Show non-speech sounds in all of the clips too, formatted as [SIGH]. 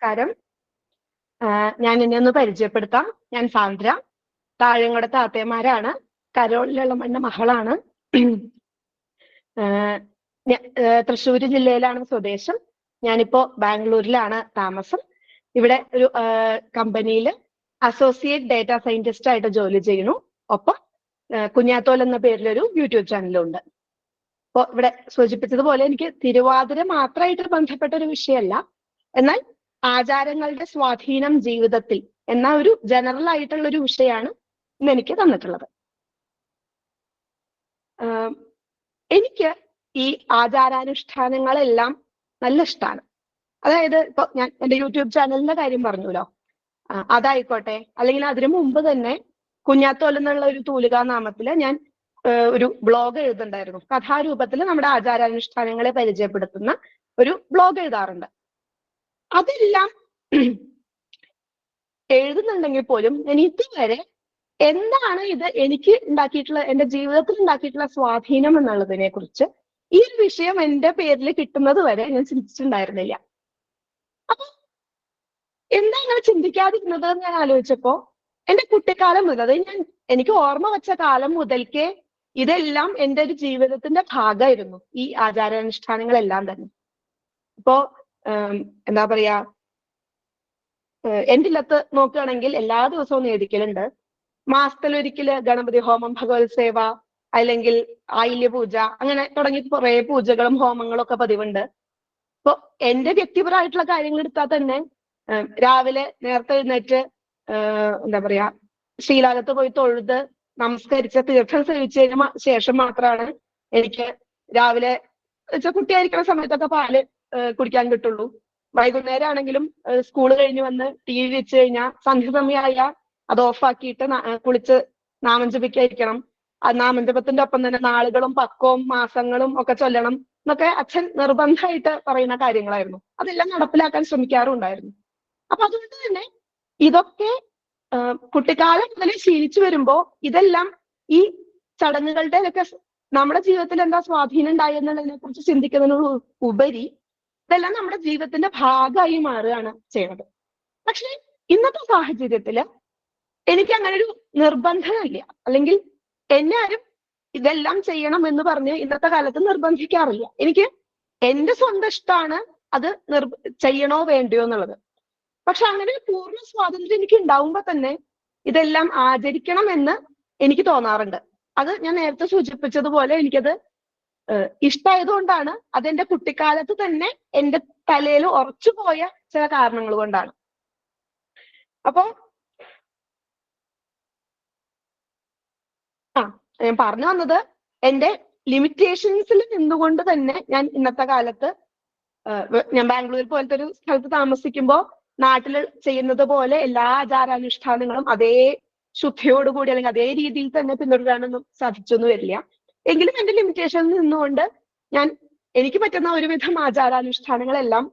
നമസ്കാരം. ഞാൻ എന്നെ ഒന്ന് പരിചയപ്പെടുത്താം. ഞാൻ സാന്ദ്ര. താഴെങ്ങോട് താത്തയമാരാണ് കരോളിലുള്ള മണ്ണ മഹളാണ് തൃശ്ശൂർ ജില്ലയിലാണ് സ്വദേശം. ഞാനിപ്പോ ബാംഗ്ലൂരിലാണ് താമസം. ഇവിടെ ഒരു കമ്പനിയിൽ അസോസിയേറ്റ് ഡേറ്റ സയന്റിസ്റ്റ് ആയിട്ട് ജോലി ചെയ്യുന്നു. ഒപ്പം കുഞ്ഞാത്തോൽ എന്ന പേരിലൊരു യൂട്യൂബ് ചാനലും ഉണ്ട് അപ്പോ ഇവിടെ സൂചിപ്പിച്ചതുപോലെ എനിക്ക് തിരുവാതിര മാത്രമായിട്ട് ബന്ധപ്പെട്ട ഒരു വിഷയമല്ല. എന്നാൽ ആചാരങ്ങളുടെ സ്വാധീനം ജീവിതത്തിൽ എന്ന ഒരു ജനറൽ ആയിട്ടുള്ള ഒരു വിഷയമാണ് ഇന്ന് എനിക്ക് തന്നിട്ടുള്ളത്. എനിക്ക് ഈ ആചാരാനുഷ്ഠാനങ്ങളെല്ലാം നല്ല ഇഷ്ടമാണ് അതായത് ഇപ്പൊ ഞാൻ എന്റെ യൂട്യൂബ് ചാനലിന്റെ കാര്യം പറഞ്ഞല്ലോ. അതായിക്കോട്ടെ. അല്ലെങ്കിൽ അതിനു മുമ്പ് തന്നെ കുഞ്ഞാത്തോൽ എന്നുള്ള ഒരു തൂലികാ നാമത്തിൽ ഞാൻ ഒരു ബ്ലോഗ് എഴുതുന്നുണ്ടായിരുന്നു. കഥാരൂപത്തിൽ നമ്മുടെ ആചാരാനുഷ്ഠാനങ്ങളെ പരിചയപ്പെടുത്തുന്ന ഒരു ബ്ലോഗ് എഴുതാറുണ്ട്. അതെല്ലാം [CLEARS THROAT] എഴുതുന്നുണ്ടെങ്കിൽ പോലും ഞാൻ ഇതുവരെ എന്താണ് ഇത് എനിക്ക് ഉണ്ടാക്കിയിട്ടുള്ള എന്റെ ജീവിതത്തിൽ ഉണ്ടാക്കിയിട്ടുള്ള സ്വാധീനം എന്നുള്ളതിനെ കുറിച്ച് ഈ ഒരു വിഷയം എന്റെ പേരിൽ കിട്ടുന്നത് വരെ ഞാൻ ചിന്തിച്ചിട്ടുണ്ടായിരുന്നില്ല. അപ്പൊ എന്താ അങ്ങനെ ചിന്തിക്കാതിരുന്നത് എന്ന് ഞാൻ ആലോചിച്ചപ്പോ എന്റെ കുട്ടിക്കാലം മുതൽ അതായത് ഞാൻ എനിക്ക് ഓർമ്മ വെച്ച കാലം മുതൽക്കേ ഇതെല്ലാം എന്റെ ഒരു ജീവിതത്തിന്റെ ഭാഗമായിരുന്നു ഈ ആചാരാനുഷ്ഠാനങ്ങളെല്ലാം തന്നെ. ഇപ്പോ ഉം, എന്താ പറയാ എന്റെ ഇല്ലത്ത് നോക്കുകയാണെങ്കിൽ എല്ലാ ദിവസവും നേടിക്കലുണ്ട് മാസത്തിൽ ഒരിക്കൽ ഗണപതി ഹോമം ഭഗവത് സേവ അല്ലെങ്കിൽ ആയില്യ പൂജ അങ്ങനെ തുടങ്ങി കുറെ പൂജകളും ഹോമങ്ങളും ഒക്കെ പതിവുണ്ട്. അപ്പൊ എന്റെ വ്യക്തിപരമായിട്ടുള്ള കാര്യങ്ങൾ എടുത്താൽ തന്നെ രാവിലെ നേരത്തെ എഴുന്നേറ്റ് എന്താ പറയാ ശ്രീലാകത്ത് പോയി തൊഴുത് നമസ്കരിച്ച തീർത്ഥം സേവിച്ചതിന് ശേഷം മാത്രമാണ് എനിക്ക് രാവിലെ കുട്ടിയായിരിക്കുന്ന സമയത്തൊക്കെ പാൽ കുടിക്കാൻ കിട്ടുള്ളൂ. വൈകുന്നേരം ആണെങ്കിലും സ്കൂൾ കഴിഞ്ഞ് വന്ന് ടി വി വെച്ച് കഴിഞ്ഞാൽ സന്ധ്യ സമയമായ അത് ഓഫാക്കിയിട്ട് കുളിച്ച് നാമം ജപിക്കായിരിക്കണം ആ നാമജപത്തിന്റെ ഒപ്പം തന്നെ നാളുകളും പക്കവും മാസങ്ങളും ഒക്കെ ചൊല്ലണം എന്നൊക്കെ അച്ഛൻ നിർബന്ധമായിട്ട് പറയുന്ന കാര്യങ്ങളായിരുന്നു. അതെല്ലാം നടപ്പിലാക്കാൻ ശ്രമിക്കാറുണ്ടായിരുന്നു. അപ്പൊ അതുകൊണ്ട് തന്നെ ഇതൊക്കെ കുട്ടിക്കാലം മുതലേ ശീലിച്ചു വരുമ്പോ ഇതെല്ലാം ഈ ചടങ്ങുകളുടെ ഒക്കെ നമ്മുടെ ജീവിതത്തിൽ എന്താ സ്വാധീനം ഉണ്ടായി എന്നുള്ളതിനെ കുറിച്ച് ചിന്തിക്കുന്നതിനോട് ഉപരി ഇതെല്ലാം നമ്മുടെ ജീവിതത്തിന്റെ ഭാഗമായി മാറുകയാണ് ചെയ്യുന്നത്. പക്ഷെ ഇന്നത്തെ സാഹചര്യത്തിൽ എനിക്ക് അങ്ങനെ ഒരു നിർബന്ധമില്ല. അല്ലെങ്കിൽ എന്നെ ആരും ഇതെല്ലാം ചെയ്യണം എന്ന് പറഞ്ഞ് ഇന്നത്തെ കാലത്ത് നിർബന്ധിക്കാറില്ല. എനിക്ക് എന്റെ സ്വന്തം ഇഷ്ടമാണ് അത് നിർ ചെയ്യണോ വേണ്ടയോ എന്നുള്ളത്. പക്ഷെ അങ്ങനെ പൂർണ സ്വാതന്ത്ര്യം എനിക്ക് ഉണ്ടാവുമ്പോ തന്നെ ഇതെല്ലാം ആചരിക്കണം എന്ന് എനിക്ക് തോന്നാറുണ്ട്. അത് ഞാൻ നേരത്തെ സൂചിപ്പിച്ചതുപോലെ എനിക്കത് ഏഹ് ഇഷ്ടായതുകൊണ്ടാണ് അതെന്റെ കുട്ടിക്കാലത്ത് തന്നെ എന്റെ തലയിൽ ഉറച്ചു പോയ ചില കാരണങ്ങൾ കൊണ്ടാണ്. അപ്പൊ ആ ഞാൻ പറഞ്ഞു വന്നത് എന്റെ ലിമിറ്റേഷൻസിൽ നിന്നുകൊണ്ട് തന്നെ ഞാൻ ഇന്നത്തെ കാലത്ത് ഞാൻ ബാംഗ്ലൂർ പോലത്തെ ഒരു സ്ഥലത്ത് താമസിക്കുമ്പോൾ നാട്ടിൽ ചെയ്യുന്നത് പോലെ എല്ലാ ആചാരാനുഷ്ഠാനങ്ങളും അതേ ശുദ്ധിയോടുകൂടി അല്ലെങ്കിൽ അതേ രീതിയിൽ തന്നെ പിന്തുടരാനൊന്നും സാധിച്ചൊന്നും വരില്ല. എങ്കിലും എന്റെ ലിമിറ്റേഷനിൽ നിന്നുകൊണ്ട് ഞാൻ എനിക്ക് പറ്റുന്ന ഒരുവിധം ആചാരാനുഷ്ഠാനങ്ങളെല്ലാം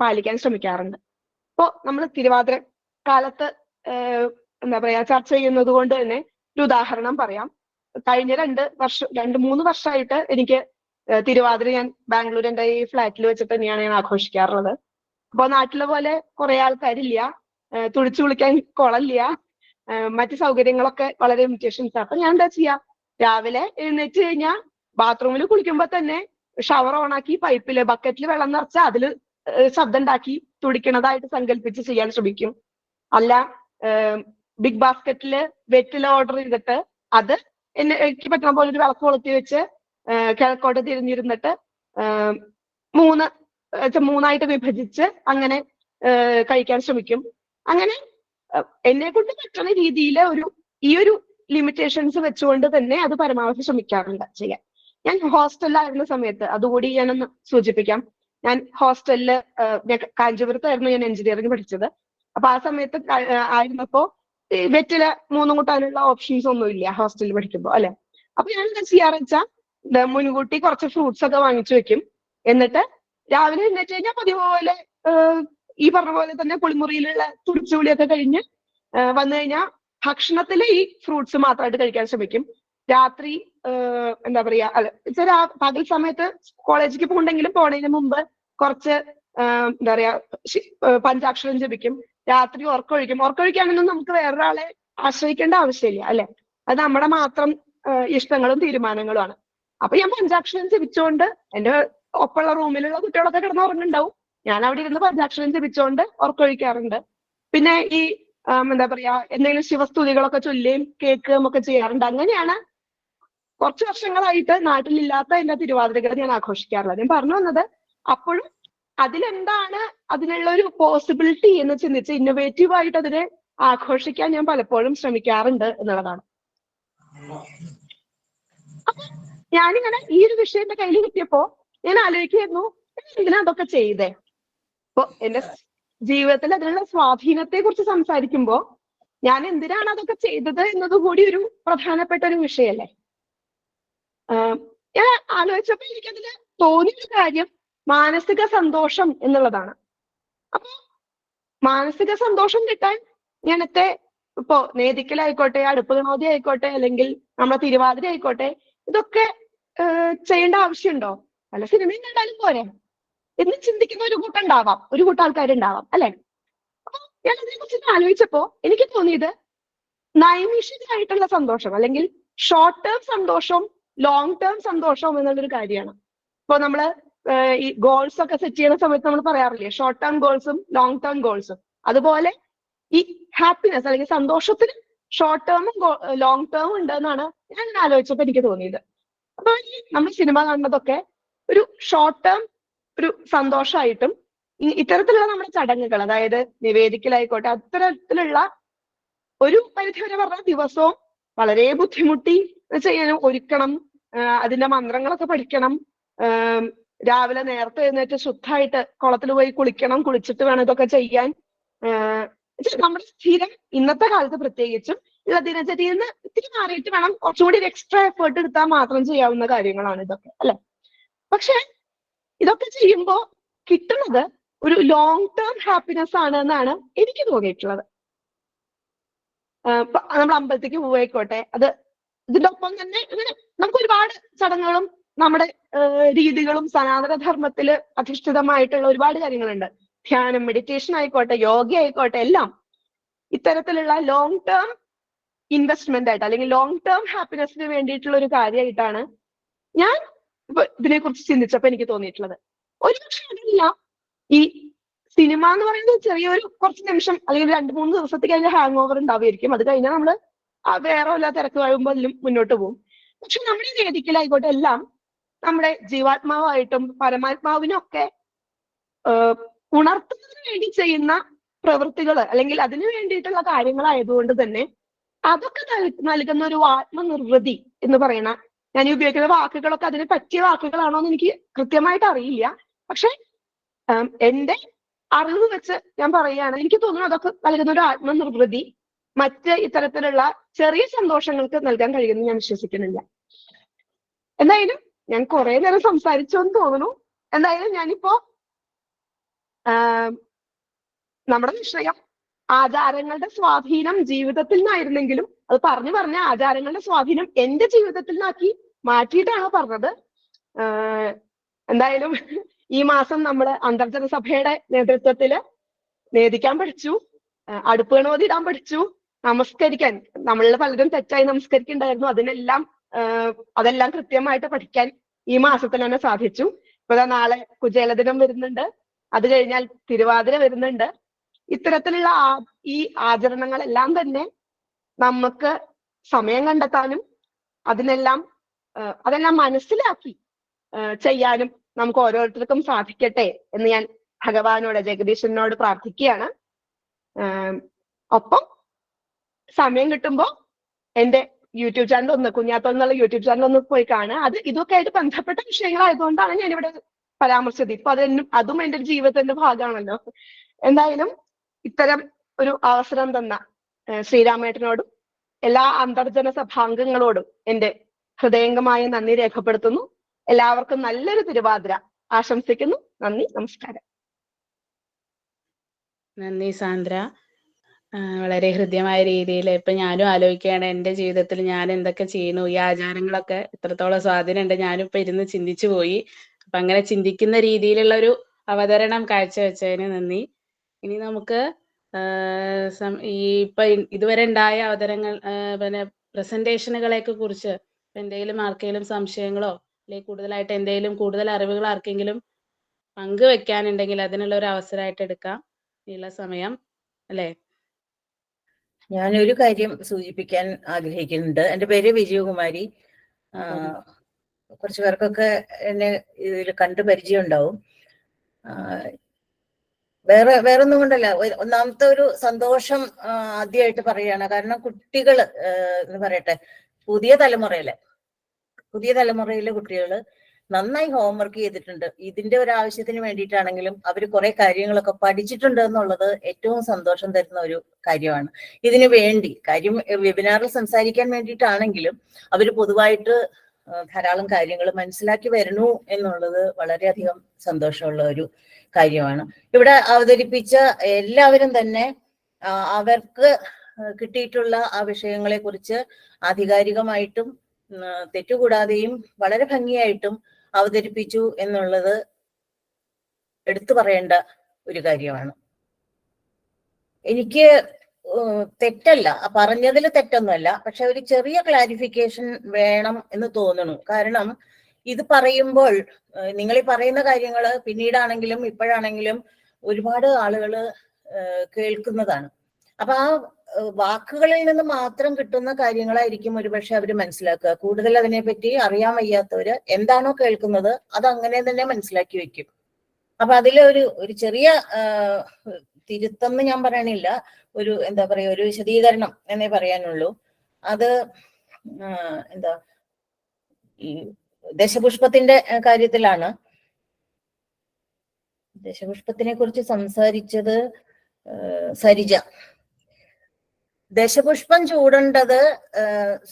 പാലിക്കാൻ ശ്രമിക്കാറുണ്ട്. ഇപ്പോ നമ്മൾ തിരുവാതിര കാലത്ത് എന്താ പറയാ ചർച്ച ചെയ്യുന്നത് കൊണ്ട് തന്നെ ഒരു ഉദാഹരണം പറയാം. കഴിഞ്ഞ രണ്ട് വർഷം രണ്ട് മൂന്ന് വർഷമായിട്ട് എനിക്ക് തിരുവാതിര ഞാൻ ബാംഗ്ലൂർ എന്റെ ഈ ഫ്ലാറ്റിൽ വെച്ചിട്ട് തന്നെയാണ് ഞാൻ ആഘോഷിക്കാറുള്ളത്. അപ്പൊ നാട്ടിലെ പോലെ കുറെ ആൾക്കാരില്ല തുടിച്ചു കുളിക്കാൻ കുളമില്ല മറ്റു സൗകര്യങ്ങളൊക്കെ വളരെ ലിമിറ്റേഷൻസ് അപ്പൊ ഞാൻ എന്താ ചെയ്യാ രാവിലെ എഴുന്നേറ്റ് കഴിഞ്ഞാൽ ബാത്റൂമിൽ കുളിക്കുമ്പോ തന്നെ ഷവർ ഓണാക്കി പൈപ്പിൽ ബക്കറ്റിൽ വെള്ളം നിറച്ച് അതിൽ ശബ്ദം ഉണ്ടാക്കി തുടിക്കണതായിട്ട് സങ്കല്പിച്ച് ചെയ്യാൻ ശ്രമിക്കും. അല്ല ബിഗ് ബാസ്ക്കറ്റിൽ വെറ്റില ഓർഡർ ചെയ്തിട്ട് അത് എന്നെ എനിക്ക് പറ്റുന്ന പോലെ ഒരു വിളക്ക് കൊളുത്തി വെച്ച് കിഴക്കോട്ട് തിരിഞ്ഞിരുന്നിട്ട് മൂന്ന് മൂന്നായിട്ട് വിഭജിച്ച് അങ്ങനെ കഴിക്കാൻ ശ്രമിക്കും. അങ്ങനെ എന്നെ കൊണ്ട് പറ്റുന്ന രീതിയിൽ ഒരു ഈ ഒരു ലിമിറ്റേഷൻസ് വെച്ചുകൊണ്ട് തന്നെ അത് പരമാവധി ശ്രമിക്കാറുണ്ട് ചെയ്യാൻ. ഞാൻ ഹോസ്റ്റലിലായിരുന്ന സമയത്ത് അതുകൂടി ഞാനൊന്ന് സൂചിപ്പിക്കാം. ഞാൻ ഹോസ്റ്റലിൽ ഞാൻ കാഞ്ചീപുരത്തായിരുന്നു ഞാൻ എഞ്ചിനീയറിംഗ് പഠിച്ചത്. അപ്പൊ ആ സമയത്ത് ആയിരുന്നപ്പോ വെറ്റിൽ മൂന്നും കൂട്ടാനുള്ള ഓപ്ഷൻസ് ഒന്നും ഇല്ല ഹോസ്റ്റലിൽ പഠിക്കുമ്പോൾ അല്ലെ? അപ്പൊ ഞാൻ എന്താ ചെയ്യാറ് വെച്ചാൽ മുൻകൂട്ടി കുറച്ച് ഫ്രൂട്ട്സ് ഒക്കെ വാങ്ങിച്ചു വെക്കും. എന്നിട്ട് രാവിലെ എഴുന്നേറ്റ് കഴിഞ്ഞാൽ പതിവ് പോലെ ഈ പറഞ്ഞ പോലെ തന്നെ കുളിമുറിയിലുള്ള തുടിച്ചുളിയൊക്കെ കഴിഞ്ഞ് വന്നു കഴിഞ്ഞാൽ ഭക്ഷണത്തിൽ ഈ ഫ്രൂട്ട്സ് മാത്രമായിട്ട് കഴിക്കാൻ ശ്രമിക്കും. രാത്രി എന്താ പറയാ അല്ല രാ- പകൽ സമയത്ത് കോളേജിലേക്ക് പോകണ്ടെങ്കിലും പോണതിന് മുമ്പ് കുറച്ച് എന്താ പറയാ പഞ്ചാക്ഷരം ജപിക്കും. രാത്രി ഉറക്കമൊഴിക്കും ഉറക്കൊഴിക്കുകയാണെന്നും നമുക്ക് വേറൊരാളെ ആശ്രയിക്കേണ്ട ആവശ്യമില്ല അല്ലെ? അത് നമ്മുടെ മാത്രം ഇഷ്ടങ്ങളും തീരുമാനങ്ങളുമാണ്. അപ്പൊ ഞാൻ പഞ്ചാക്ഷരം ജപിച്ചുകൊണ്ട് എന്റെ ഒപ്പമുള്ള റൂമിലുള്ള കുട്ടികളൊക്കെ കിടന്ന് ഉറങ്ങുന്നുണ്ടാവും ഞാൻ അവിടെ ഇരുന്ന് പഞ്ചാക്ഷരം ജപിച്ചുകൊണ്ട് ഉറക്കമൊഴിക്കാറുണ്ട് പിന്നെ ഈ എന്താ പറയാ എന്തെങ്കിലും ശിവസ്തുതികളൊക്കെ ചൊല്ലുകയും കേൾക്കുകയും ഒക്കെ ചെയ്യാറുണ്ട്. അങ്ങനെയാണ് കുറച്ച് വർഷങ്ങളായിട്ട് നാട്ടിലില്ലാത്ത എന്റെ തിരുവാതിരകൾ ഞാൻ ആഘോഷിക്കാറുള്ളത്. ഞാൻ പറഞ്ഞു വന്നത് അപ്പോഴും അതിലെന്താണ് അതിനുള്ള ഒരു പോസിബിലിറ്റി എന്ന് ചിന്തിച്ച് ഇന്നോവേറ്റീവ് ആയിട്ട് അതിനെ ആഘോഷിക്കാൻ ഞാൻ പലപ്പോഴും ശ്രമിക്കാറുണ്ട് എന്നുള്ളതാണ്. ഞാനിങ്ങനെ ഈ ഒരു വിഷയം എന്റെ കയ്യിൽ കിട്ടിയപ്പോ ഞാൻ ആലോചിക്കായിരുന്നു ഇതിനെ അതൊക്കെ ചെയ്തേ? അപ്പൊ എന്റെ ജീവിതത്തിൽ അതിനുള്ള സ്വാധീനത്തെ കുറിച്ച് സംസാരിക്കുമ്പോ ഞാൻ എന്തിനാണ് അതൊക്കെ ചെയ്തത് എന്നത് കൂടി ഒരു പ്രധാനപ്പെട്ട ഒരു വിഷയല്ലേ? ഞാൻ ആലോചിച്ചപ്പോ എനിക്കതിൽ തോന്നിയൊരു കാര്യം മാനസിക സന്തോഷം എന്നുള്ളതാണ്. അപ്പൊ മാനസിക സന്തോഷം കിട്ടാൻ ഞാനത്തെ ഇപ്പോ നേതിക്കലായിക്കോട്ടെ അടുപ്പ് ഗണോതി ആയിക്കോട്ടെ അല്ലെങ്കിൽ നമ്മുടെ തിരുവാതിര ആയിക്കോട്ടെ ഇതൊക്കെ ചെയ്യേണ്ട ആവശ്യമുണ്ടോ? പല സിനിമയും കണ്ടാലും പോരെ? എന്ന് ചിന്തിക്കുന്ന ഒരു കൂട്ടം ഉണ്ടാവാം ഒരു കൂട്ടം ആൾക്കാരുണ്ടാവാം അല്ലെ? അപ്പൊ ഞാൻ അതിനെ കുറിച്ച് ആലോചിച്ചപ്പോ എനിക്ക് തോന്നിയത് നൈമിഷികമായിട്ടുള്ള സന്തോഷം അല്ലെങ്കിൽ ഷോർട്ട് ടേം സന്തോഷവും ലോങ് ടേം സന്തോഷവും എന്നുള്ളൊരു കാര്യമാണ്. ഇപ്പൊ നമ്മൾ ഈ ഗോൾസ് ഒക്കെ സെറ്റ് ചെയ്യുന്ന സമയത്ത് നമ്മൾ പറയാറില്ലേ ഷോർട്ട് ടേം ഗോൾസും ലോങ് ടേം ഗോൾസും അതുപോലെ ഈ ഹാപ്പിനെസ് അല്ലെങ്കിൽ സന്തോഷത്തിന് ഷോർട്ട് ടേമും ലോങ് ടേമും ഉണ്ട് എന്നാണ് ഞാൻ ഇങ്ങനെ ആലോചിച്ചപ്പോ എനിക്ക് തോന്നിയത്. അപ്പൊ നമ്മൾ സിനിമ കാണുന്നതൊക്കെ ഒരു ഷോർട്ട് ടേം ഒരു സന്തോഷമായിട്ടും ഇത്തരത്തിലുള്ള നമ്മുടെ ചടങ്ങുകൾ അതായത് നിവേദിക്കലായിക്കോട്ടെ അത്തരത്തിലുള്ള ഒരു പരിധി വരെ പറഞ്ഞ ദിവസവും വളരെ ബുദ്ധിമുട്ടി ചെയ്യാനും ഒരുക്കണം അതിന്റെ മന്ത്രങ്ങളൊക്കെ പഠിക്കണം രാവിലെ നേരത്തെ എഴുന്നേറ്റ് ശുദ്ധമായിട്ട് കുളത്തിൽ പോയി കുളിക്കണം കുളിച്ചിട്ട് വേണം ഇതൊക്കെ ചെയ്യാൻ. നമ്മുടെ സ്ഥിരം ഇന്നത്തെ കാലത്ത് പ്രത്യേകിച്ചും ഉള്ള ദിനചര്യയിൽ നിന്ന് ഇത്തിരി മാറിയിട്ട് വേണം കുറച്ചുകൂടി എക്സ്ട്രാ എഫേർട്ട് എടുത്താൽ മാത്രം ചെയ്യാവുന്ന കാര്യങ്ങളാണ് ഇതൊക്കെ അല്ലെ? പക്ഷെ ഇതൊക്കെ ചെയ്യുമ്പോൾ കിട്ടുന്നത് ഒരു ലോങ് ടേം ഹാപ്പിനെസ് ആണ് എന്നാണ് എനിക്ക് തോന്നിയിട്ടുള്ളത്. നമ്മൾ അമ്പലത്തേക്ക് പോവായിക്കോട്ടെ. അത് ഇതിന്റെ ഒപ്പം തന്നെ ഇങ്ങനെ നമുക്ക് ഒരുപാട് ചടങ്ങുകളും നമ്മുടെ രീതികളും സനാതന ധർമ്മത്തിൽ അധിഷ്ഠിതമായിട്ടുള്ള ഒരുപാട് കാര്യങ്ങളുണ്ട്. ധ്യാനം മെഡിറ്റേഷൻ ആയിക്കോട്ടെ യോഗ ആയിക്കോട്ടെ എല്ലാം. ഇത്തരത്തിലുള്ള ലോങ് ടേം ഇൻവെസ്റ്റ്മെന്റ് ആയിട്ട് അല്ലെങ്കിൽ ലോങ് ടേം ഹാപ്പിനെസ്സിന് വേണ്ടിയിട്ടുള്ള ഒരു കാര്യമായിട്ടാണ് ഞാൻ ഇതിനെ കുറിച്ച് ചിന്തിച്ചപ്പോ എനിക്ക് തോന്നിയിട്ടുള്ളത്. ഒരുപക്ഷെ അതല്ല. ഈ സിനിമ എന്ന് പറയുന്നത് ചെറിയൊരു കുറച്ച് നിമിഷം അല്ലെങ്കിൽ രണ്ട് മൂന്ന് ദിവസത്തേക്ക് അതിന്റെ ഹാങ് ഓവർ ഉണ്ടാവുമായിരിക്കും. അത് കഴിഞ്ഞാൽ നമ്മൾ വേറെ വല്ല തിരക്ക് കഴിയുമ്പോൾ അതിലും മുന്നോട്ട് പോകും. പക്ഷെ നമ്മുടെ വേദിക്കലായിക്കോട്ടെ എല്ലാം നമ്മുടെ ജീവാത്മാവായിട്ടും പരമാത്മാവിനും ഒക്കെ ഉണർത്തുന്നതിന് വേണ്ടി ചെയ്യുന്ന പ്രവൃത്തികൾ അല്ലെങ്കിൽ അതിനു വേണ്ടിയിട്ടുള്ള കാര്യങ്ങളായതുകൊണ്ട് തന്നെ അതൊക്കെ നൽ- നൽകുന്ന ഒരു ആത്മനിർവൃതി എന്ന് പറയുന്ന ഞാൻ ഈ ഉപയോഗിക്കുന്ന വാക്കുകളൊക്കെ അതിന് പറ്റിയ വാക്കുകളാണോ എന്ന് എനിക്ക് കൃത്യമായിട്ട് അറിയില്ല. പക്ഷെ എന്റെ അറിവ് വെച്ച് ഞാൻ പറയുകയാണ്. എനിക്ക് തോന്നുന്നു അതൊക്കെ നൽകുന്ന ഒരു ആത്മനിർവൃതി മറ്റ് ഇത്തരത്തിലുള്ള ചെറിയ സന്തോഷങ്ങൾക്ക് നൽകാൻ കഴിയുമെന്ന് ഞാൻ വിശ്വസിക്കുന്നില്ല. എന്തായാലും ഞാൻ കുറെ നേരം സംസാരിച്ചു എന്ന് തോന്നുന്നു. എന്തായാലും ഞാനിപ്പോ നമ്മുടെ വിഷയം ആചാരങ്ങളുടെ സ്വാധീനം ജീവിതത്തിൽ നിന്നായിരുന്നെങ്കിലും അത് പറഞ്ഞു പറഞ്ഞ ആചാരങ്ങളുടെ സ്വാധീനം എന്റെ ജീവിതത്തിൽ നിന്നാക്കി മാറ്റിയിട്ടാണ് പറഞ്ഞത്. എന്തായാലും ഈ മാസം നമ്മൾ അന്തർജന സഭയുടെ നേതൃത്വത്തിൽ നേദിക്കാൻ പഠിച്ചു. അടുപ്പ് ഗണപതി ഇടാൻ പഠിച്ചു. നമസ്കരിക്കാൻ നമ്മളിൽ പലരും തെറ്റായി നമസ്കരിക്കുന്നുണ്ടായിരുന്നു. അതിനെല്ലാം അതെല്ലാം കൃത്യമായിട്ട് പഠിക്കാൻ ഈ മാസത്തിൽ തന്നെ സാധിച്ചു. ഇപ്പൊ നാളെ കുചേലദിനം വരുന്നുണ്ട്. അത് കഴിഞ്ഞാൽ തിരുവാതിര വരുന്നുണ്ട്. ഇത്തരത്തിലുള്ള ഈ ആചരണങ്ങളെല്ലാം തന്നെ നമുക്ക് സമയം കണ്ടെത്താനും അതിനെല്ലാം അതെല്ലാം മനസ്സിലാക്കി ചെയ്യാനും നമുക്ക് ഓരോരുത്തർക്കും സാധിക്കട്ടെ എന്ന് ഞാൻ ഭഗവാനോട് ജഗദീശനോട് പ്രാർത്ഥിക്കുകയാണ്. ഒപ്പം സമയം കിട്ടുമ്പോൾ എന്റെ യൂട്യൂബ് ചാനൽ ഒന്ന് കുഞ്ഞാത്തോ എന്നുള്ള യൂട്യൂബ് ചാനൽ ഒന്ന് പോയി കാണുക. അത് ഇതൊക്കെ ആയിട്ട് ബന്ധപ്പെട്ട വിഷയങ്ങളായതുകൊണ്ടാണ് ഞാൻ ഇവിടെ പരാമർശിച്ചത്. ഇപ്പൊ അതെന്നും അതും എന്റെ ജീവിതത്തിന്റെ ഭാഗമാണല്ലോ. എന്തായാലും ഇത്തരം ഒരു അവസരം തന്ന ശ്രീരാമേട്ടനോടും എല്ലാ അന്തർജന സഭാംഗങ്ങളോടും എന്റെ ഹൃദയംഗമായ നന്ദി രേഖപ്പെടുത്തുന്നു. എല്ലാവർക്കും നല്ലൊരു തിരുവാതിര ആശംസിക്കുന്നു. നന്ദി നമസ്കാരം. നന്ദി സാന്ദ്ര. വളരെ ഹൃദ്യമായ രീതിയിൽ ഇപ്പൊ ഞാനും ആലോചിക്കുകയാണ് എന്റെ ജീവിതത്തിൽ ഞാൻ എന്തൊക്കെ ചെയ്യുന്നു? ഈ ആചാരങ്ങളൊക്കെ എത്രത്തോളം സ്വാധീനം ഉണ്ട് ഞാനും ഇപ്പൊ ഇരുന്ന് ചിന്തിച്ചു പോയി. അപ്പൊ അങ്ങനെ ചിന്തിക്കുന്ന രീതിയിലുള്ള ഒരു അവതരണം കാഴ്ചവെച്ചതിന് നന്ദി. ഇനി നമുക്ക് ഈ ഇപ്പൊ ഇതുവരെ ഉണ്ടായ അവതരങ്ങൾ പിന്നെ പ്രസന്റേഷനുകളെയൊക്കെ കുറിച്ച് എന്തെങ്കിലും ആർക്കെങ്കിലും സംശയങ്ങളോ അല്ലെങ്കിൽ കൂടുതലായിട്ട് എന്തെങ്കിലും കൂടുതൽ അറിവുകൾ ആർക്കെങ്കിലും പങ്കുവെക്കാനുണ്ടെങ്കിൽ അതിനുള്ള ഒരു അവസരമായിട്ട് എടുക്കാം. ഇനിയുള്ള സമയം അല്ലേ? ഞാനൊരു കാര്യം സൂചിപ്പിക്കാൻ ആഗ്രഹിക്കുന്നുണ്ട്. എന്റെ പേര് വിജയകുമാരി. കുറച്ച് പേർക്കൊക്കെ എന്നെ ഇതിൽ കണ്ട് പരിചയം ഉണ്ടാവും. വേറെ വേറൊന്നും കൊണ്ടല്ല. ഒന്നാമത്തെ ഒരു സന്തോഷം ആദ്യമായിട്ട് പറയുകയാണ്. കാരണം കുട്ടികൾ എന്ന് പറയട്ടെ പുതിയ തലമുറയിലെ പുതിയ തലമുറയിലെ കുട്ടികൾ നന്നായി ഹോംവർക്ക് ചെയ്തിട്ടുണ്ട്. ഇതിന്റെ ഒരു ആവശ്യത്തിന് വേണ്ടിയിട്ടാണെങ്കിലും അവർ കുറെ കാര്യങ്ങളൊക്കെ പഠിച്ചിട്ടുണ്ട് എന്നുള്ളത് ഏറ്റവും സന്തോഷം തരുന്ന ഒരു കാര്യമാണ്. ഇതിനു വേണ്ടി കാര്യം വെബിനാറിൽ സംസാരിക്കാൻ വേണ്ടിയിട്ടാണെങ്കിലും അവർ പൊതുവായിട്ട് ധാരാളം കാര്യങ്ങൾ മനസ്സിലാക്കി വരുന്നു എന്നുള്ളത് വളരെയധികം സന്തോഷമുള്ള ഒരു കാര്യമാണ്. ഇവിടെ അവതരിപ്പിച്ച എല്ലാവരും തന്നെ അവർക്ക് കിട്ടിയിട്ടുള്ള ആ വിഷയങ്ങളെ കുറിച്ച് ആധികാരികമായിട്ടും തെറ്റുകൂടാതെയും വളരെ ഭംഗിയായിട്ടും അവതരിപ്പിച്ചു എന്നുള്ളത് എടുത്തു പറയേണ്ട ഒരു കാര്യമാണ്. എനിക്ക് തെറ്റല്ല. പറഞ്ഞതിൽ തെറ്റൊന്നുമല്ല. പക്ഷെ ഒരു ചെറിയ ക്ലാരിഫിക്കേഷൻ വേണം എന്ന് തോന്നുന്നു കാരണം ഇത് പറയുമ്പോൾ നിങ്ങൾ ഈ പറയുന്ന കാര്യങ്ങൾ പിന്നീടാണെങ്കിലും ഇപ്പോഴാണെങ്കിലും ഒരുപാട് ആളുകൾ കേൾക്കുന്നതാണ്. അപ്പൊ ആ വാക്കുകളിൽ നിന്ന് മാത്രം കിട്ടുന്ന കാര്യങ്ങളായിരിക്കും ഒരുപക്ഷെ അവർ മനസ്സിലാക്കുക. കൂടുതൽ അതിനെപ്പറ്റി അറിയാൻ വയ്യാത്തവര് എന്താണോ കേൾക്കുന്നത് അത് അങ്ങനെ തന്നെ മനസ്സിലാക്കി വെക്കും. അപ്പൊ അതിലൊരു ഒരു ചെറിയ ആഹ് തിരുത്തെന്ന് ഞാൻ പറയണില്ല. ഒരു എന്താ പറയാ ഒരു വിശദീകരണം എന്നേ പറയാനുള്ളൂ. അത് എന്താ ഈ ദശപുഷ്പത്തിന്റെ കാര്യത്തിലാണ്. ദശപുഷ്പത്തിനെ കുറിച്ച് സംസാരിച്ചത് സരിജ. ദശപുഷ്പം ചൂടേണ്ടത്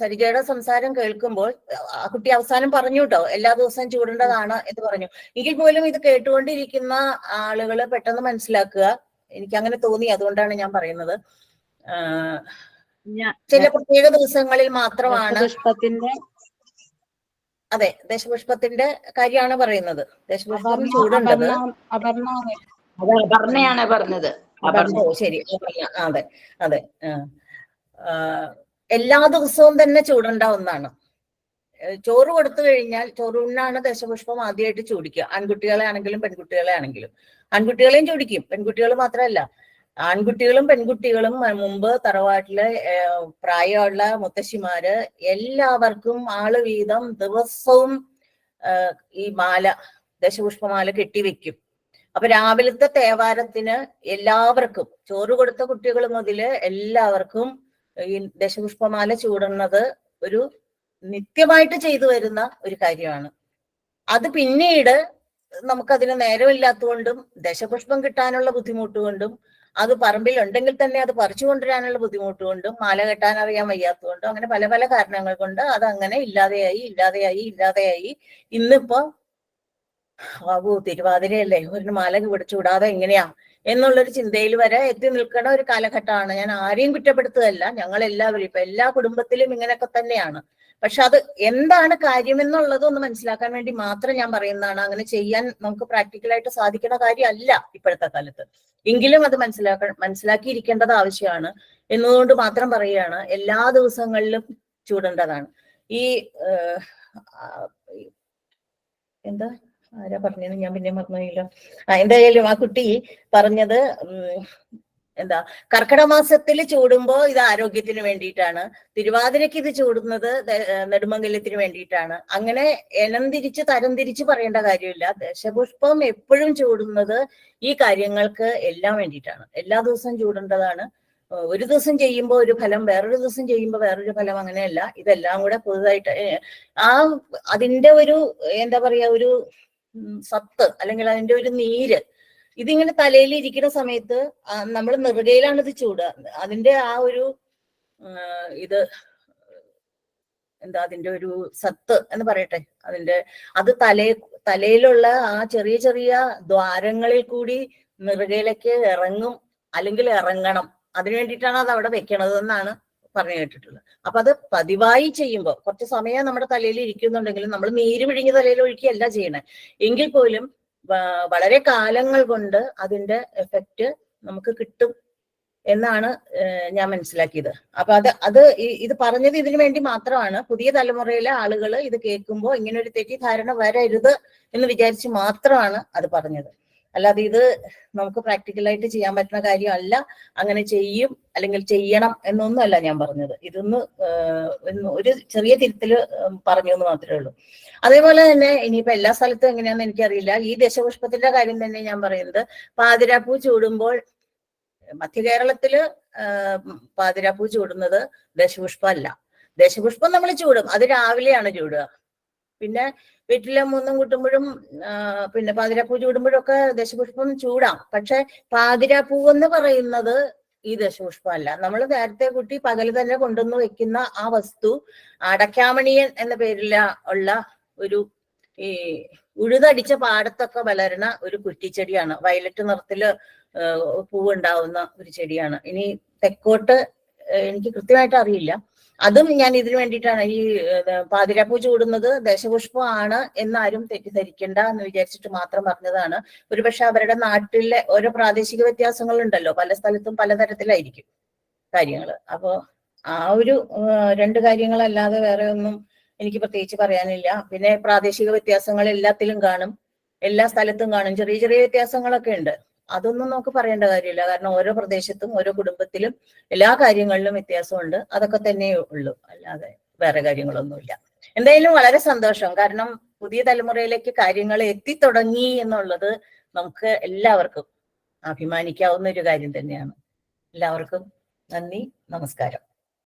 സരിജയുടെ സംസാരം കേൾക്കുമ്പോൾ ആ കുട്ടി അവസാനം പറഞ്ഞു കേട്ടോ എല്ലാ ദിവസവും ചൂടേണ്ടതാണ് എന്ന് പറഞ്ഞു. എങ്കിൽ പോലും ഇത് കേട്ടുകൊണ്ടിരിക്കുന്ന ആളുകൾ പെട്ടെന്ന് മനസ്സിലാക്കുക. എനിക്ക് അങ്ങനെ തോന്നി അതുകൊണ്ടാണ് ഞാൻ പറയുന്നത്. ചില പ്രത്യേക ദിവസങ്ങളിൽ മാത്രമാണ് പുഷ്പത്തിന്റെ അതെ ദേശപുഷ്പത്തിന്റെ കാര്യമാണ് പറയുന്നത്. ദേശപുഷ്പം ചൂടുണ്ടത്. അപർണ അപർണയാണ് പറഞ്ഞത്. ശരി. അതെ അതെ. എല്ലാ ദിവസവും തന്നെ ചൂടേണ്ട ഒന്നാണ് ചോറ് കൊടുത്തു കഴിഞ്ഞാൽ ചോറുണ്ണാണ് ദശപുഷ്പം ആദ്യമായിട്ട് ചൂടിക്കുക ആൺകുട്ടികളെ ആണെങ്കിലും പെൺകുട്ടികളെ ആണെങ്കിലും ആൺകുട്ടികളെയും ചൂടിക്കും പെൺകുട്ടികൾ മാത്രമല്ല. ആൺകുട്ടികളും പെൺകുട്ടികളും മുമ്പ് തറവാട്ടിലെ പ്രായമുള്ള മുത്തശ്ശിമാര് എല്ലാവർക്കും ആൾ വീതം ദിവസവും ഈ മാല ദശപുഷ്പമാല കെട്ടിവെക്കും. അപ്പൊ രാവിലത്തെ തേവാരത്തിന് എല്ലാവർക്കും ചോറ് കൊടുത്ത കുട്ടികൾ മുതൽ എല്ലാവർക്കും ഈ ദശപുഷ്പമാല ചൂടുന്നത് ഒരു നിത്യമായിട്ട് ചെയ്തു വരുന്ന ഒരു കാര്യമാണ്. അത് പിന്നീട് നമുക്കതിന് നേരമില്ലാത്തതുകൊണ്ടും ദശപുഷ്പം കിട്ടാനുള്ള ബുദ്ധിമുട്ട് കൊണ്ടും അത് പറമ്പിൽ ഉണ്ടെങ്കിൽ തന്നെ അത് പറിച്ചു കൊണ്ടുവരാനുള്ള ബുദ്ധിമുട്ട് കൊണ്ടും മാല കെട്ടാൻ അറിയാൻ വയ്യാത്തതുകൊണ്ടും അങ്ങനെ പല പല കാരണങ്ങൾ കൊണ്ട് അത് അങ്ങനെ ഇല്ലാതെയായി ഇല്ലാതെയായി ഇല്ലാതെയായി ഇന്നിപ്പോ ബാബു തിരുവാതിരയല്ലേ ഒരു മാല പിടിച്ചു വിടാതെ എങ്ങനെയാ എന്നുള്ളൊരു ചിന്തയിൽ വരെ എത്തി നിൽക്കുന്ന ഒരു കാലഘട്ടമാണ്. ഞാൻ ആരെയും കുറ്റപ്പെടുത്തുകയല്ല. ഞങ്ങൾ എല്ലാവരും ഇപ്പൊ എല്ലാ കുടുംബത്തിലും ഇങ്ങനെയൊക്കെ തന്നെയാണ്. പക്ഷെ അത് എന്താണ് കാര്യം എന്നുള്ളത് ഒന്ന് മനസ്സിലാക്കാൻ വേണ്ടി മാത്രം ഞാൻ പറയുന്നതാണ്. അങ്ങനെ ചെയ്യാൻ നമുക്ക് പ്രാക്ടിക്കലായിട്ട് സാധിക്കുന്ന കാര്യമല്ല ഇപ്പോഴത്തെ കാലത്ത്. എങ്കിലും അത് മനസ്സിലാക്ക മനസ്സിലാക്കിയിരിക്കേണ്ടത് ആവശ്യമാണ് എന്നതുകൊണ്ട് മാത്രം പറയുകയാണ്. എല്ലാ ദിവസങ്ങളിലും ചൂടേണ്ടതാണ്. ഈ എന്താ? ആരാ പറഞ്ഞത്? ഞാൻ പിന്നെ മറന്നില്ല എന്തായാലും ആ കുട്ടി പറഞ്ഞത് എന്താ കർക്കിടമാസത്തിൽ ചൂടുമ്പോ ഇത് ആരോഗ്യത്തിന് വേണ്ടിയിട്ടാണ്. തിരുവാതിരയ്ക്ക് ഇത് ചൂടുന്നത് നെടുമംഗല്യത്തിന് വേണ്ടിയിട്ടാണ്. അങ്ങനെ ഇനം തിരിച്ച് തരം തിരിച്ച് പറയേണ്ട കാര്യമില്ല. ദശപുഷ്പം എപ്പോഴും ചൂടുന്നത് ഈ കാര്യങ്ങൾക്ക് എല്ലാം വേണ്ടിയിട്ടാണ്. എല്ലാ ദിവസവും ചൂടേണ്ടതാണ്. ഒരു ദിവസം ചെയ്യുമ്പോൾ ഒരു ഫലം വേറൊരു ദിവസം ചെയ്യുമ്പോൾ വേറൊരു ഫലം അങ്ങനെയല്ല. ഇതെല്ലാം കൂടെ പുതുതായിട്ട് ആ അതിന്റെ ഒരു എന്താ പറയാ ഒരു സത്ത് അല്ലെങ്കിൽ അതിന്റെ ഒരു നീര് ഇതിങ്ങനെ തലയിൽ ഇരിക്കുന്ന സമയത്ത് നമ്മൾ നെറുകയിലാണ് ഇത് ചൂടുക. അതിന്റെ ആ ഒരു ഇത് എന്താ അതിന്റെ ഒരു സത്ത് എന്ന് പറയട്ടെ. അതിന്റെ അത് തലേ തലയിലുള്ള ആ ചെറിയ ചെറിയ ദ്വാരങ്ങളിൽ കൂടി നെറുകയിലേക്ക് ഇറങ്ങും അല്ലെങ്കിൽ ഇറങ്ങണം. അതിനു വേണ്ടിയിട്ടാണ് അത് അവിടെ വെക്കണത് എന്നാണ് പറഞ്ഞു കേട്ടിട്ടുള്ളത്. അപ്പൊ അത് പതിവായി ചെയ്യുമ്പോൾ കുറച്ച് സമയം നമ്മുടെ തലയിൽ ഇരിക്കുന്നുണ്ടെങ്കിലും നമ്മൾ നീര് പിഴിഞ്ഞ് തലയിൽ ഒഴിക്കുകയല്ല ചെയ്യണേ. എങ്കിൽ പോലും വളരെ കാലങ്ങൾ കൊണ്ട് അതിന്റെ എഫക്റ്റ് നമുക്ക് കിട്ടും എന്നാണ് ഞാൻ മനസ്സിലാക്കിയത്. അപ്പൊ അത് അത് ഇത് പറഞ്ഞത് ഇതിനു വേണ്ടി മാത്രമാണ്. പുതിയ തലമുറയിലെ ആളുകൾ ഇത് കേൾക്കുമ്പോൾ ഇങ്ങനെ ഒരു തെറ്റിദ്ധാരണ വരരുത് എന്ന് വിചാരിച്ച് മാത്രമാണ് അത് പറഞ്ഞത്. അല്ലാതെ ഇത് നമുക്ക് പ്രാക്ടിക്കലായിട്ട് ചെയ്യാൻ പറ്റുന്ന കാര്യമല്ല. അങ്ങനെ ചെയ്യും അല്ലെങ്കിൽ ചെയ്യണം എന്നൊന്നും അല്ല ഞാൻ പറഞ്ഞത്. ഇതൊന്ന് ഒരു ചെറിയ തിരുത്തിൽ പറഞ്ഞു എന്ന് മാത്രമേ ഉള്ളൂ. അതേപോലെ തന്നെ ഇനിയിപ്പോ എല്ലാ സ്ഥലത്തും എങ്ങനെയാന്ന് എനിക്കറിയില്ല. ഈ ദശപുഷ്പത്തിന്റെ കാര്യം തന്നെ ഞാൻ പറയുന്നത്. പാതിരാപ്പൂ ചൂടുമ്പോൾ മധ്യ കേരളത്തിൽ പാതിരാപ്പൂ ചൂടുന്നത് ദശപുഷ്പമല്ല. ദശപുഷ്പം നമ്മൾ ചൂടും. അത് രാവിലെയാണ് ചൂടുക. പിന്നെ വീട്ടിലെ മൂന്നും കൂട്ടുമ്പോഴും പിന്നെ പാതിരാപ്പൂ ചൂടുമ്പോഴും ഒക്കെ ദശപുഷ്പം ചൂടാം. പക്ഷെ പാതിരാപ്പൂ എന്ന് പറയുന്നത് ഈ ദശപുഷ്പം അല്ല നമ്മൾ നേരത്തെ കുട്ടി പകൽ തന്നെ കൊണ്ടുവന്ന് വെക്കുന്ന ആ വസ്തു അടക്കാമണിയൻ എന്ന പേരില ഉള്ള ഒരു ഈ ഉഴുതടിച്ച പാടത്തൊക്കെ വളരുന്ന ഒരു കുറ്റിച്ചെടിയാണ്. വയലറ്റ് നിറത്തിൽ പൂവുണ്ടാവുന്ന ഒരു ചെടിയാണ്. ഇനി തെക്കോട്ട് എനിക്ക് കൃത്യമായിട്ട് അറിയില്ല. അതും ഞാൻ ഇതിനു വേണ്ടിയിട്ടാണ് ഈ പാതിരാപ്പൂ ചൂടുന്നത് ദശപുഷ്പമാണ് എന്നാരും തെറ്റിദ്ധരിക്കണ്ട എന്ന് വിചാരിച്ചിട്ട് മാത്രം പറഞ്ഞതാണ്. ഒരുപക്ഷെ അവരുടെ നാട്ടിലെ ഓരോ പ്രാദേശിക വ്യത്യാസങ്ങൾ ഉണ്ടല്ലോ പല സ്ഥലത്തും പലതരത്തിലായിരിക്കും കാര്യങ്ങൾ അപ്പോ ആ ഒരു രണ്ട് കാര്യങ്ങളല്ലാതെ വേറെ ഒന്നും എനിക്ക് പ്രത്യേകിച്ച് പറയാനില്ല. പിന്നെ പ്രാദേശിക വ്യത്യാസങ്ങൾ എല്ലാത്തിലും കാണും. എല്ലാ സ്ഥലത്തും കാണും. ചെറിയ ചെറിയ വ്യത്യാസങ്ങളൊക്കെ ഉണ്ട്. അതൊന്നും നമുക്ക് പറയേണ്ട കാര്യമില്ല. കാരണം ഓരോ പ്രദേശത്തും ഓരോ കുടുംബത്തിലും എല്ലാ കാര്യങ്ങളിലും വ്യത്യാസമുണ്ട്. അതൊക്കെ തന്നെ ഉള്ളൂ. അല്ലാതെ വേറെ കാര്യങ്ങളൊന്നുമില്ല. എന്തായാലും വളരെ സന്തോഷം. കാരണം പുതിയ തലമുറയിലേക്ക് കാര്യങ്ങൾ എത്തിത്തുടങ്ങി എന്നുള്ളത് നമുക്ക് എല്ലാവർക്കും അഭിമാനിക്കാവുന്ന ഒരു കാര്യം തന്നെയാണ്. എല്ലാവർക്കും നന്ദി. നമസ്കാരം.